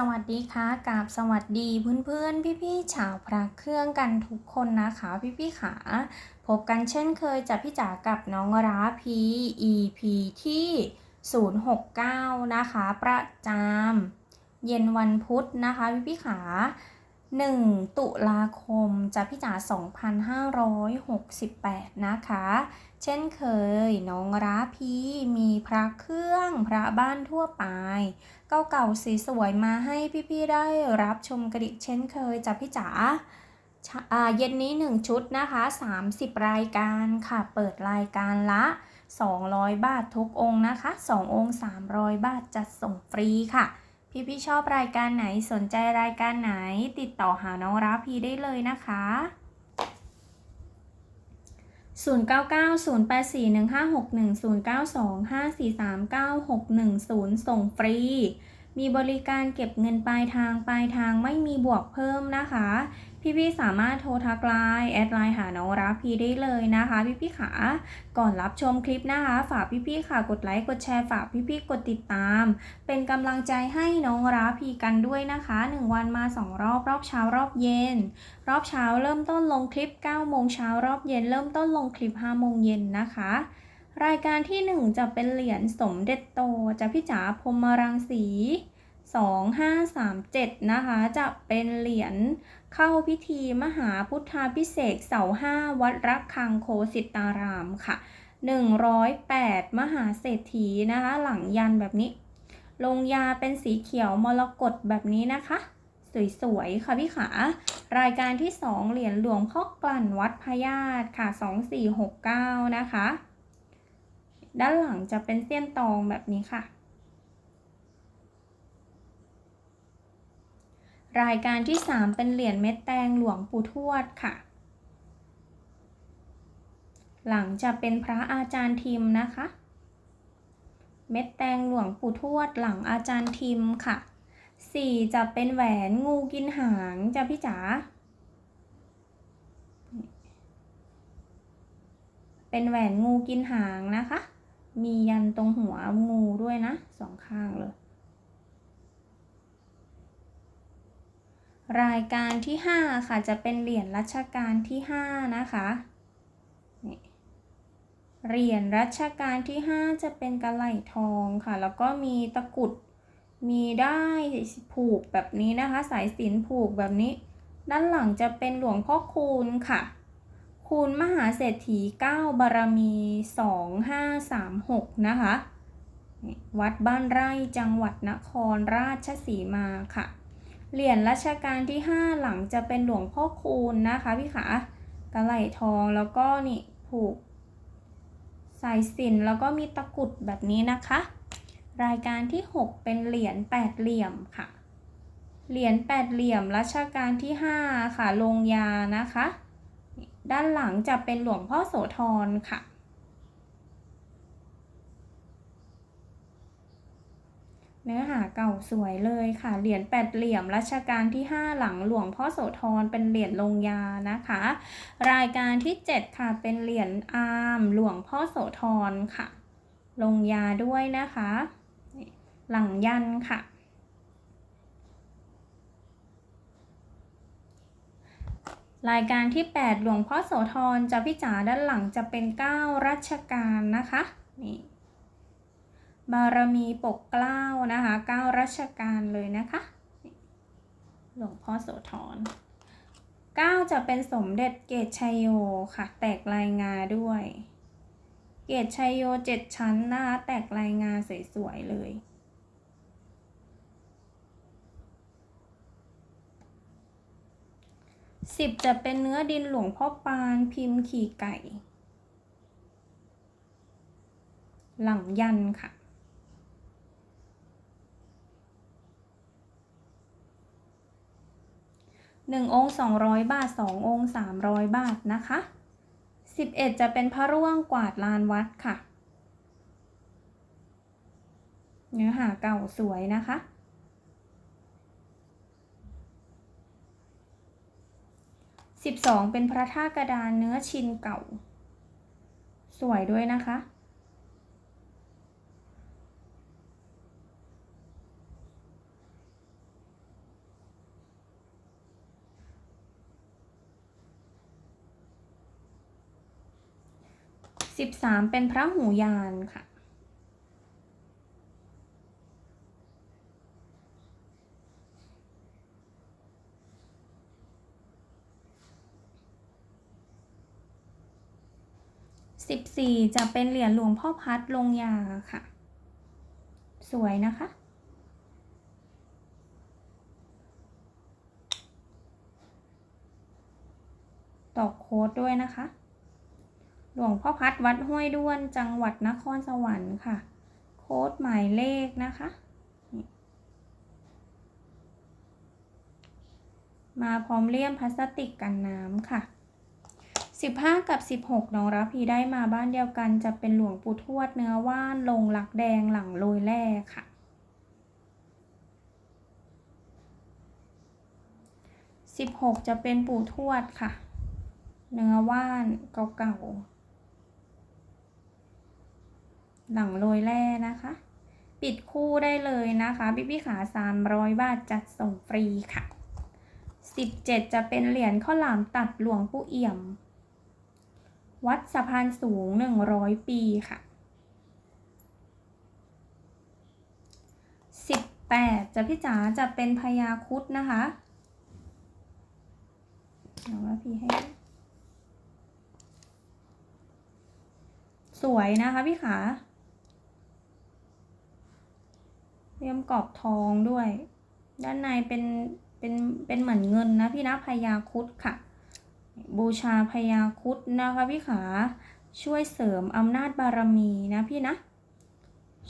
สวัสดีค่ะกับสวัสดีเพื่อนเพื่อนพี่พี่ชาวพระเครื่องกันทุกคนนะคะพี่พี่ขาพบกันเช่นเคยจากพี่จ๋ากับน้องราพี EP ที่ 069 นะคะ ประจำเย็นวันพุธนะคะพี่ๆขา 1 ตุลาคมจากพี่จ๋า2568 นะคะ เช่นเคย น้องราพีมีพระเครื่องพระบ้านทั่วไป เก่าๆสีสวยมาให้พี่ๆได้รับชมกระดิกเช่นเคยจากพี่จ๋าชะอ่าเย็นนี้ 1 ชุดนะคะ 30 รายการค่ะ เปิดรายการละ 200 บาททุกองค์นะคะ 2 องค์ 300 บาทจัดส่งฟรีค่ะ พี่พี่ชอบรายการไหนสนใจรายการไหน ติดต่อหาน้องราพีได้เลยนะคะ 09908415610925439610 ส่งฟรี มีบริการเก็บเงินปลายทางปลายทางไม่มีบวกเพิ่มนะคะ พี่ๆสามารถโทรทักไลน์แอดไลน์หาน้องรับพีได้เลยนะคะ พี่ๆขาก่อนรับชมคลิปนะคะ ฝากพี่ๆค่ะกดไลค์กดแชร์ฝากพี่ๆกดติดตาม เป็นกำลังใจให้น้องราพีกันด้วยนะคะ 1 วันมา 2 รอบรอบเช้ารอบเย็น รอบเช้าเริ่มต้นลงคลิป9โมงเช้ารอบเย็นเริ่มต้นลงคลิป5โมงเย็นนะคะ รายการที่ 1 จะเป็นเหรียญสมเด็จโตจากพี่จ๋าพรมรังสี2537 นะคะ จะเป็นเหรียญเข้าพิธีมหาพุทธาพิเศษเสาห้าวัดรักคังโคสิตารามค่ะ 108 มหาเศรษฐีนะคะ หลังยันแบบนี้ ลงยาเป็นสีเขียวมรกตแบบนี้นะคะ สวยๆ ค่ะพี่ขารายการที่ 2 เหรียญหลวงพ่อกลั่นวัดพญาตค่ะ 2469 นะคะ ด้านหลังจะเป็นเส้นตองแบบนี้ค่ะ รายการที่ 3 เป็นเหรียญเม็ดแตงหลวงปู่ทวดค่ะ หลังจะเป็นพระอาจารย์ทิมนะคะ เม็ดแตงหลวงปู่ทวดหลังอาจารย์ทิมค่ะสี่จะเป็นแหวนงูกินหางจ้ะพี่จ๋า เป็นแหวนงูกินหางนะคะ มียันตรงหัวงูด้วยนะสองข้างเลย รายการที่ 5 ค่ะจะเป็นเหรียญรัชกาลที่ 5 นะคะนี่เหรียญรัชกาลที่ 5 จะเป็นกระไหล่ทองค่ะ แล้วก็มีตะกุดมีได้ผูกแบบนี้นะคะ สายสินผูกแบบนี้ ด้านหลังจะเป็นหลวงพ่อคูณค่ะ คูณมหาเศรษฐี 9 บารมี 2536 นะคะ วัดบ้านไร่จังหวัดนครราชสีมาค่ะ เหรียญรัชกาลที่ 5 หลังจะเป็นหลวงพ่อคูณนะคะพี่ขากระไหลทองแล้วก็นี่ผูกสายสินแล้วก็มีตะกุดแบบนี้นะคะ รายการที่ 6 เป็นเหรียญแปดเหลี่ยมค่ะ เหรียญแปดเหลี่ยมรัชกาลที่ 5 ค่ะลงยานะคะ ด้านหลังจะเป็นหลวงพ่อโสธรค่ะ เนื้อหาเก่าสวยเลยค่ะ เหรียญแปดเหลี่ยมรัชกาลที่ 5 หลังหลวงพ่อโสธรเป็นเหรียญลงยานะคะ รายการที่ 7 ค่ะ เป็นเหรียญอาร์มหลวงพ่อโสธรค่ะ ลงยาด้วยนะคะ หลังยันค่ะ รายการที่ 8 หลวงพ่อโสธรจะพิจาด้านหลังจะเป็น 9 รัชกาลนะคะนี่บารมีปกเกล้านะคะ 9 รัชกาลเลยนะคะหลวงพ่อโสธร9 จะเป็นสมเด็จเกตชัยโยค่ะ แตกลายงาด้วย เกตชัยโย 7 ชั้นนะคะ แตกลายงาสวยๆเลย สิบจะเป็นเนื้อดินหลวงพ่อปานพิมพ์ขี่ไก่ หลังยันค่ะ หนึ่งองค์สองร้อยบาทสององค์สามร้อยบาทนะคะสิบเอ็ดจะเป็นพระร่วงกวาดลานวัดค่ะ เนื้อหาเก่าสวยนะคะ 12 เป็นพระท่ากระดานเนื้อชินเก่า สวยด้วยนะคะสิบสามเป็นพระหูยานค่ะ สี่จะเป็นเหรียญหลวงพ่อพัดลงยาค่ะ สวยนะคะ ตอกโค้ดด้วยนะคะ หลวงพ่อพัดวัดห้วยด้วนจังหวัดนครสวรรค์ค่ะ โค้ดหมายเลขนะคะมาพร้อมเลี่ยมพลาสติกกันน้ำค่ะ 15 กับ 16 น้องรับพีได้มาบ้านเดียวกัน จะเป็นหลวงปู่ทวดเนื้อว่านลงหลักแดงหลังโรยแร่ค่ะ 16 จะเป็นปู่ทวดค่ะ เนื้อว่านเก่าๆ หลังโรยแร่นะคะ ปิดคู่ได้เลยนะคะพี่พี่ขา300 บาทจัดส่งฟรีค่ะ 17 จะเป็นเหรียญข้าวหลามตัดหลวงปู่เอี่ยม วัดสะพานสูง 100 ปีค่ะ 18จะพี่จ๋าจะเป็นพญาคุดนะคะเดี๋ยวว่าพี่ให้ สวยนะคะพี่ขาเรียมกรอบทองด้วย ด้านในเป็นเป็นเป็นเหมือนเงินนะพี่นะพญาคุดค่ะ บูชาพญาคุดนะคะพี่ขา ช่วยเสริมอำนาจบารมีนะพี่นะ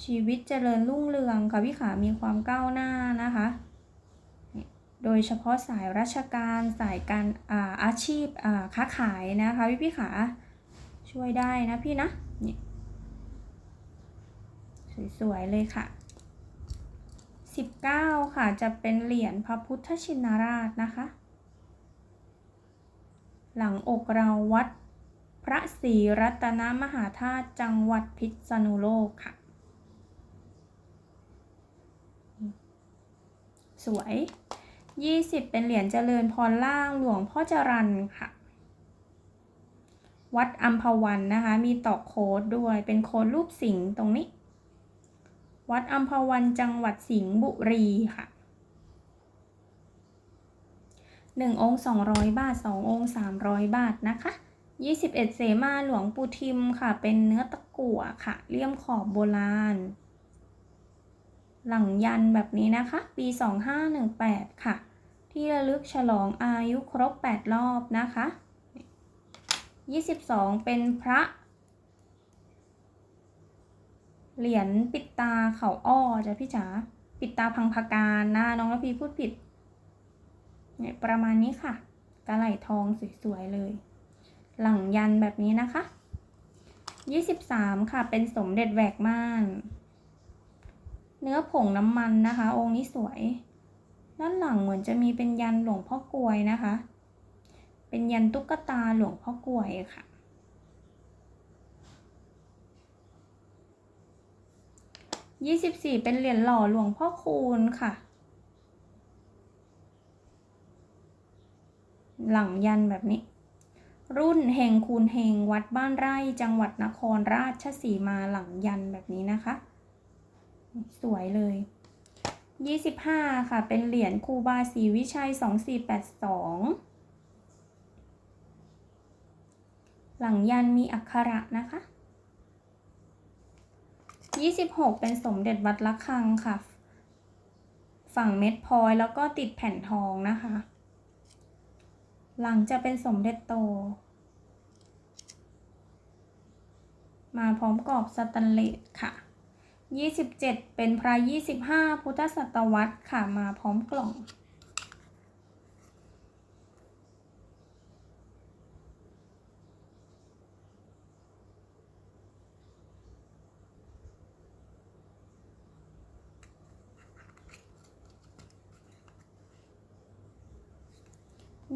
ชีวิตเจริญรุ่งเรืองค่ะพี่ขามีความก้าวหน้านะคะ โดยเฉพาะสายราชการสายการอาอาชีพอาค้าขายนะคะพี่พี่ขาช่วยได้นะพี่นะนี่สวยๆเลยค่ะ 19 ค่ะจะเป็นเหรียญพระพุทธชินราชนะคะ หลังอกเราวัด พระศรีรัตนมหาธาตุจังหวัดพิษณุโลกค่ะ สวย 20 เป็นเหรียญเจริญพรล่างหลวงพ่อจรันค่ะ วัดอัมพวันนะคะ มีตอกโค้ดด้วยเป็นโค้ดรูปสิงห์ตรงนี้ วัดอัมพวันจังหวัดสิงห์บุรีค่ะ 1 องค์ 200 บาท 2 องค์ 300 บาทนะคะ21 เสมาหลวงปู่ทิมค่ะ เป็นเนื้อตะกั่วค่ะเลี่ยมขอบโบราณ หลังยันแบบนี้นะคะ ปี 2518 ค่ะ ที่ระลึกฉลองอายุครบ 8 รอบนะคะ 22 เป็นพระ เหรียญปิดตาเขาอ้อจ้ะพี่จ๋าปิดตาพังพการนะน้องระพีพูดผิด เนี่ยประมาณนี้ค่ะกระไหลทองสวยๆเลย หลังยันแบบนี้นะคะ 23 ค่ะ เป็นสมเด็จแหวกม่าน เนื้อผงน้ำมันนะคะ องค์นี้สวย ด้านหลังเหมือนจะมีเป็นยันหลวงพ่อกลวยนะคะ เป็นยันตุ๊กตาหลวงพ่อกลวยค่ะ24 เป็นเหรียญหล่อหลวงพ่อคูณค่ะ หลังยันแบบนี้ รุ่นเฮงคูณเฮงวัดบ้านไร่จังหวัดนครราชสีมาหลังยันแบบนี้นะคะ สวยเลย 25 ค่ะ เป็นเหรียญคูบาศรีวิชัย 2482 หลังยันมีอักขระนะคะ26 เป็นสมเด็จวัดละคังค่ะ ฝั่งเม็ดพลอยแล้วก็ติดแผ่นทองนะคะ หลังจะเป็นสมเด็จโต มาพร้อมกรอบสแตนเลสค่ะ 27 เป็นพระ25 พุทธศตวรรษค่ะ มาพร้อมกล่อง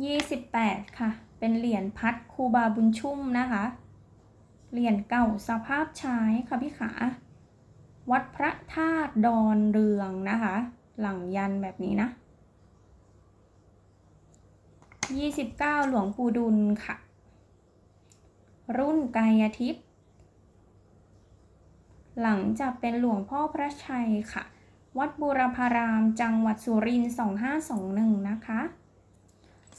28 ค่ะ เป็นเหรียญพัดคูบาบุญชุ่มนะคะ เหรียญเก่าสภาพใช้ค่ะพี่ขา วัดพระธาตุดอนเรืองนะคะ หลังยันแบบนี้นะ 29 หลวงปู่ดุลค่ะ รุ่นกายทิพย์ หลังจากเป็นหลวงพ่อพระชัยค่ะ วัดบูรพารามจังหวัดสุรินทร์2521 นะคะ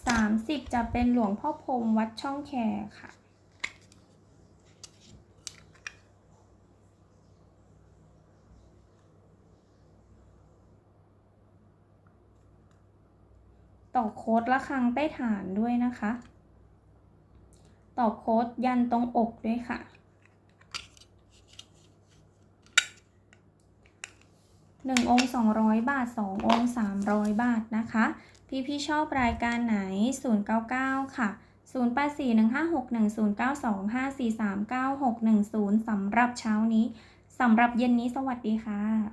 30 จะเป็นหลวงพ่อพรมวัดช่องแคค่ะ ต่อโค้ดละครังใต้ฐานด้วยนะคะ ต่อโค้ดยันตรงอกด้วยค่ะหนึ่งองค์สองร้อยบาทสององค์สามร้อยบาทนะคะ พี่พี่ๆชอบรายการไหน 099 ค่ะ 0841561092543961 0สำหรับเช้านี้ สำหรับเย็นนี้สวัสดีค่ะ